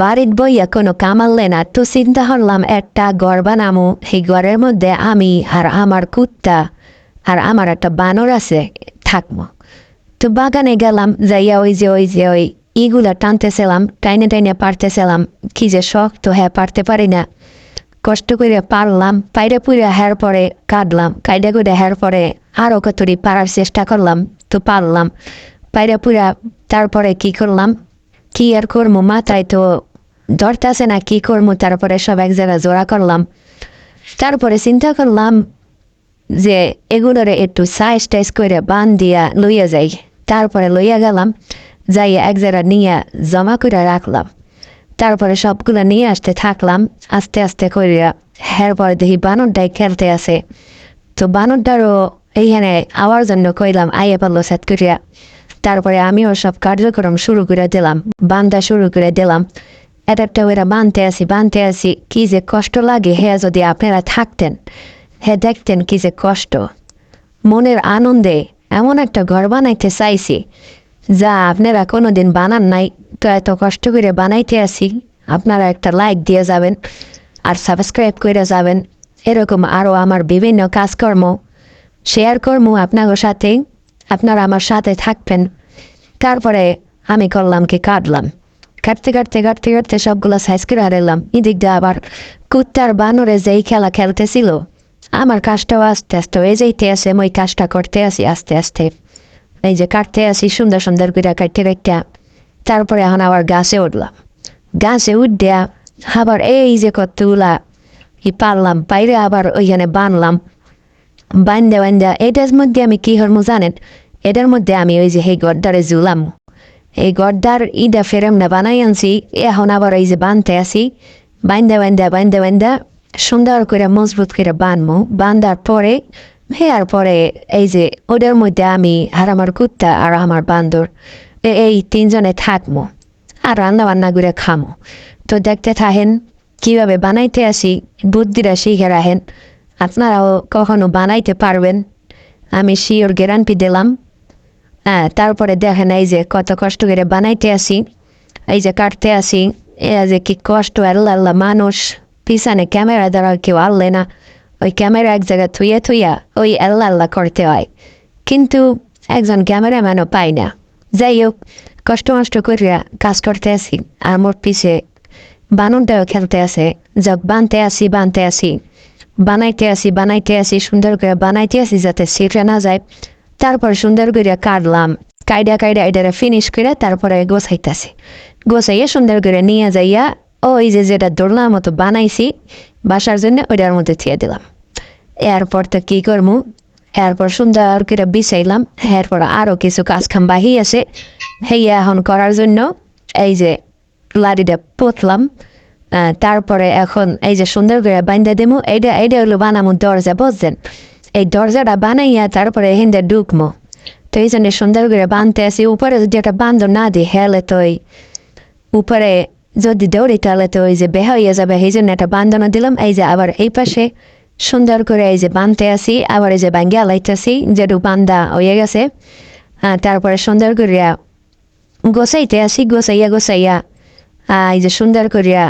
বাড়ির বইয়া কোনো কামাললে না, তো চিন্তা করলাম একটা ঘর বানামো, সেই ঘরের মধ্যে আমি আর আমার কুত্তা আর আমার একটা বানর আছে থাকব তো বাগানে গেলাম, যাইয়া ওই যে ওই যে ওই ইগুলা টানতেছিলাম, টাইনে টাইনে পারতেছিলাম, কি যে শখ তো হ্যাঁ পারতে পারি না। কষ্ট করে পারলাম, পাইরে পুইরে হের পরে কাটলাম কাইডে করে হের পরে আরও কতরি পারার চেষ্টা করলাম, তো পারলাম। পাইরে পুরা তারপরে কি করলাম কি আর করব মাথায় তো ধরতেছে না কি করব তারপরে সব এক জায়গায় জোড়া করলাম তারপরে চিন্তা করলাম যে এগুলোরে একটু সাইজ টাইজ করে বান দিয়া লইয়া যাই তারপরে লইয়া গেলাম যাই এক জায়গা নিয়ে জমা করে রাখলাম তারপরে সবগুলো নিয়ে আসতে থাকলাম আস্তে আস্তে করিয়া পরে দেখি বানরটাই খেলতে আছে তো বানরটারও এইখানে আওয়ার জন্য কইলাম আইয়ে পারল সেট করিয়া তারপরে আমিও সব কার্যক্রম শুরু করে দিলাম বান্ধা শুরু করে দিলাম। একটা ওরা বানতে আসি বানতে আসি, কি যে কষ্ট লাগে হে যদি আপনারা থাকতেন, হে দেখতেন কি যে কষ্ট। মনের আনন্দে এমন একটা ঘর বানাইতে চাইছি, যা আপনারা কোনোদিন বানান নাই, তো এত কষ্ট করে বানাইতে আসি, আপনারা একটা লাইক দিয়ে যাবেন আর সাবস্ক্রাইব করে যাবেন। এরকম আরও আমার বিভিন্ন কাজকর্ম শেয়ার করব আপনাদের সাথে। আপনারা আমার সাথে থাকবেন। তারপরে আমি করলাম কি কাটলাম কাটতে কাটতে কাটতে কাটতে সবগুলো সাইজ করে হারালাম এদিক দিয়ে আবার কুত্তার বানরে যেই খেলা খেলতেছিল, আমার কাজটাও আস্তে আস্তে যাইতে আছে আমি ওই কাজটা করতে আসি আস্তে আস্তে। এই যে কাটতে আসি সুন্দর সুন্দর করে কাটতে কাটতে। তারপরে এখন আবার গাছে উঠলাম। গাছে উঠ আবার এই যে কতগুলা ই পারলাম, বাইরে আবার ওইখানে বানলাম। বান্ধে বান্ধে এটার মধ্যে আমি কি হরমু জানেন? এটার মধ্যে আমি ওই যে সেই গড্ডারে জুলাম। এই গড্ডার ইটা ফেরেম না বানাই আনছি, এখন আবার এই যে বানতে আসি বান্ধে বান্ধে বান্ধে বান্ধে সুন্দর করে মজবুত করে বানবো বান্ধার পরে, হেয়ার পরে এই যে ওদের মধ্যে আমি আর আমার কুত্তা আর আমার বান্দর এই তিনজনে থাকব আর রান্না বান্না করে খামো। তো দেখতে থাকেন কীভাবে বানাইতে আসি, বুদ্ধিরা শিখে রাখেন। আপনারাও কখনো বানাইতে পারবেন। আমি শিওর গ্যারান্টি দিলাম। হ্যাঁ তারপরে দেখেন এই যে কত কষ্ট করে বানাইতে আসি এই যে কাটতে আসি এ যে কি কষ্ট, আল্লাহ আল্লাহ, মানুষ, পিছনে ক্যামেরা দ্বারা কেউ আনলে না। ওই ক্যামেরা এক জায়গায় থুয়ে থুইয়া ওই আল্লাহ আল্লাহ করতে হয়। কিন্তু একজন ক্যামেরাম্যানও পাই না। যাই হোক, কষ্ট মষ্ট করিয়া কাজ করতে আসি আর মোর পিছে বানুনটাও খেলতে আছে। যাক, বানতে আসি বানতে আসি বানাইতে আসি বানাইতে আসি, সুন্দর করে বানাইতে আসি যাতে সিটে না যায়। তারপর সুন্দর করে কাটলাম। কাইডা কাইডা এটারে ফিনিশ করে তারপরে গোছাইতেছি। গোছাইয়া সুন্দর করে নিয়ে যাইয়া ওই যে যেটা দোলনার মতো বানাইছি, বাসার জন্য ওইটার মধ্যে থিয়ে দিলাম। এরপর তো কী করব এরপর সুন্দর করে বিছাইলাম। এরপর আরও কিছু কাজ খাম বাহি আছে। হেয়া এখন করার জন্য এই যে লাড়িটা পুতলাম। তারপরে এখন এই যে সুন্দর করে বান্ধা দেবো এইটা এইটা হলো বানামো দরজা, বুঝছেন? এই দরজাটা বানাইয়া তারপরে হিন্দে ঢুকমো তো এই জন্য সুন্দর করে বানতে আসি উপরে যদি একটা বান্ধ না দিই, হেলে তো উপরে যদি দৌড়ি তাহলে তো ওই যে বেহা হইয়া যাবে, এই জন্য একটা বান্ধনা দিলাম। এই যে আবার এই পাশে সুন্দর করে এই যে বানতে আসি আবার এই যে বাঙ্গিয়া লাইতেছি, যেটু বান্ধা হয়ে গেছে। তারপরে সুন্দর করিয়া গোসাইতে আসি গোসাইয়া গোসাইয়া এই যে সুন্দর করিয়া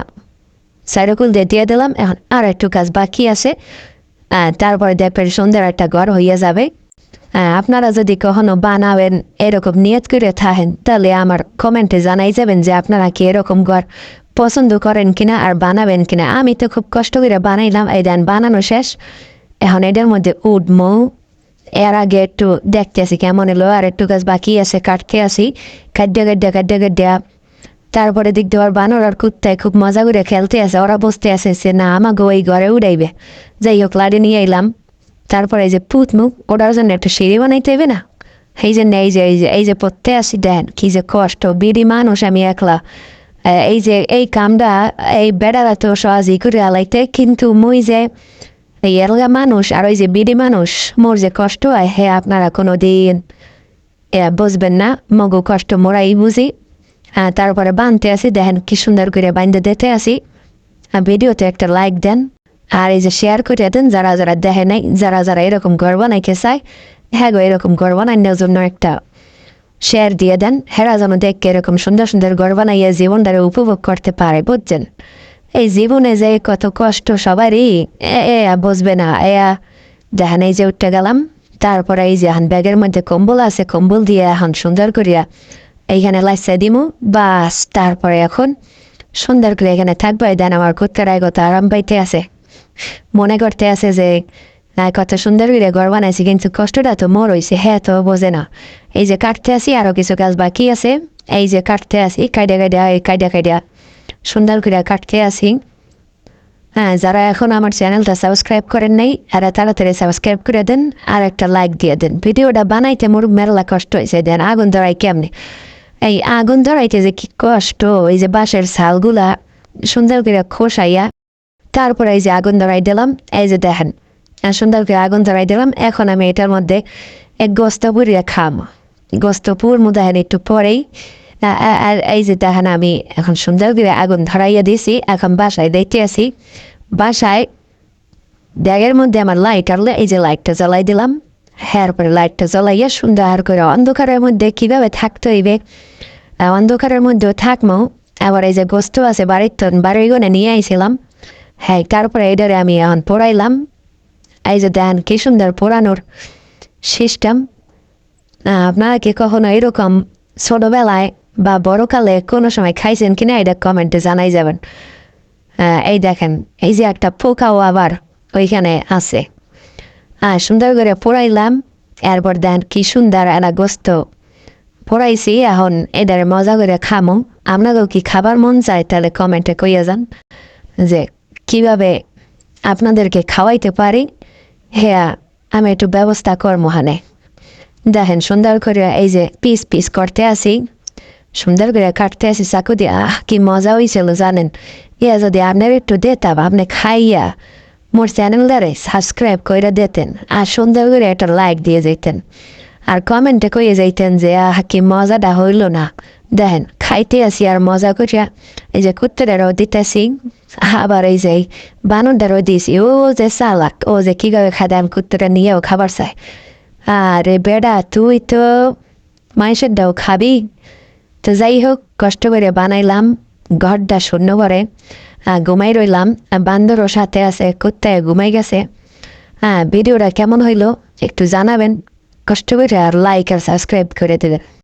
সাইরকুল দিয়ে দিলাম, এখন আর একটু কাজ বাকি আছে। তারপরে দেখবেন সুন্দর একটা ঘর হইয়া যাবে। আপনারা যদি কখনো বানাবেন, এরকম নিয়ত করে থাকেন, তাহলে আমার কমেন্টে জানাই যাবেন যে আপনারা কি এরকম ঘর পছন্দ করেন কিনা আর বানাবেন কিনা। আমি তো খুব কষ্ট করে বানাইলাম, এই দেন বানানো শেষ। এখন এটার মধ্যে উঠমো এর আগে একটু দেখতে আসি কেমন এলো আর একটু গাছ বাকি আছে, কাটতে আসি। খাদ্য খাদ্য খাদ্য খাদ্য তারপরে দিক দেওয়ার বানর আর কুত্তায় খুব মজা করে খেলতে আছে ওরা বসতে আছে সে না, আমাকে এই ঘরে উড়াইবে। যাই হোক, লাড়ি নিয়ে এলাম। তারপরে এই যে পুত মুখ, ওটার জন্য একটা সিঁড়ি বানাইতে হবে না? এই জন্য এই যে এই যে এই যে পড়তে আসি, দেন, কি যে কষ্ট, বিড়ি মানুষ আমি একলা। এই যে, এই কামটা, এই বেড়ারা তো সহজই করে আলাইতে, কিন্তু মই যে, এই এলগা মানুষ আর ওই যে বিড়ি মানুষ, মোর যে কষ্ট হয়, হে, আপনারা কোনো দিন বুঝবেন না, মগু কষ্ট মোরাই বুঝি। তারপরে বানতে আসি, দেখেন কি সুন্দর করে বান্ধে দিতে আসি। ভিডিওতে একটা লাইক দেন। আর এই যে শেয়ার করে দেন, যারা যারা দেখে নাই, যারা যারা এরকম ঘর বানাইতে চায় হ্যাঁ গো, এরকম ঘর বানানোর জন্য একটা শেয়ার দিয়ে দেন। হেরা যেন দেখকে এরকম সুন্দর সুন্দর ঘর বানাইয়া জীবনটারে উপভোগ করতে পারে, বুঝছেন? এই জীবনে যে কত কষ্ট সবারই, এ বুঝবে না এয়া দেখেন এই যে উঠতে গেলাম। তারপরে এই যে এখন ব্যাগের মধ্যে কম্বল আছে, কম্বল দিয়ে এখন সুন্দর করিয়া এইখানে লাইসা দিমু। বাস, তারপরে এখন সুন্দর করে এখানে থাকব। দেন আমার কুত্তারায় কত আরাম পাইতে আছে। মনে করতে আছে যে না কত সুন্দর করে ঘর বানাইছি, কিন্তু কষ্টটা তো মোর হয়েছে হ্যাঁ তো বোঝে না। এই যে কাটতে আসি আরও কিছু কাজ বাকি আছে। এই যে কাটতে আসি কাইডা কাইডা, এই কাইডা কাইডা। সুন্দর করে কাটতে আসি হ্যাঁ যারা এখন আমার চ্যানেলটা সাবস্ক্রাইব করেন নাই, এরা তাড়াতাড়ি সাবস্ক্রাইব করে দেন আর একটা লাইক দিয়ে দেন। ভিডিওটা বানাইতে মোর মেরলা কষ্ট হয়েছে দেন আগুন ধরাই কেমনি? এই আগুন ধরাইতে যে কি কষ্ট, এই যে বাঁশের ছালগুলা সুন্দর করে খোসাইয়া তারপরে এই যে আগুন ধরাই দিলাম, এই যে দেখেন সুন্দর করে আগুন ধরাই দিলাম। এখন আমি এটার মধ্যে এক গোস্ত পুরিয়া খাম। গোস্ত পুর দেখেন একটু পরেই আর এই যে দেখেন আমি এখন সুন্দর করে আগুন ধরাইয়া দিয়েছি এখন বাসায় দেখতে আসি বাসায় ব্যাগের মধ্যে আমার লাইট আনলে এই যে লাইটটা জ্বালাই দিলাম। হ্যাঁ পরে লাইটটা জ্বালাইয়া সুন্দর করে অন্ধকারের মধ্যে কীভাবে থাকতে হইবে? অন্ধকারের মধ্যেও থাকমো। আবার এই যে গোস্ত আছে বাড়ির তো বাড়ির গনে নিয়ে আইছিলাম। হ্যাঁ তারপরে এটারে আমি এখন পড়াইলাম। এই যে দেন, কি সুন্দর পড়ানোর সিস্টেম আপনারা কি কখনো এরকম ছোটোবেলায় বা বড়কালে কোনো সময় খাইছেন কিনা এটা কমেন্টে জানাই যাবেন। এই দেখেন, এই যে একটা পোকাও আবার ওইখানে আছে। হ্যাঁ সুন্দর করে পড়াইলাম। এরপর দেন কি সুন্দর গোস্ত। পড়াইছি, এখন এদের মজা করে খামো। আপনাকেও কি খাবার মন চায়, তাহলে কমেন্টে কইয়া যান যে কীভাবে আপনাদেরকে খাওয়াইতে পারি। হ্যাঁ আমি একটু ব্যবস্থা করব হানে। দেখেন, সুন্দর করে এই যে পিস পিস করতে আসি সুন্দর করে কাটতে আসি চাকু দিয়ে। আহ, কি মজা হয়েছিল জানেন। ইয়া যদি আপনার একটু দিতাম আপনি খাইয়া মোর চ্যানেলটারে সাবস্ক্রাইব করে দিতেন আর সুন্দর করে একটা লাইক দিয়ে যেতেন আর কমেন্টে কইয়ে যাইতেন যে, আহ, কি মজাটা হইল না। দেখেন, খাইতে আসি আর মজা করিয়া, এই যে কুত্তরেরও দিতেছি, আবার এই যে বানরটারও দিয়েছি, ও যে সালাক ও যে কীভাবে খাদে আমি কুত্তরে নিয়েও খাবার চাই আরে বেডা, তুই তো মাইসের ডাও খাবি। তো যাই হোক, কষ্ট করে বানাইলাম, ঘরটা শূন্য করে ঘুমাই রইলাম বান্দরও সাথে আছে কুত্তায় ঘুমাই গেছে হ্যাঁ ভিডিওটা কেমন হইল একটু জানাবেন কষ্ট করে আর লাইক আর সাবস্ক্রাইব করে দেবেন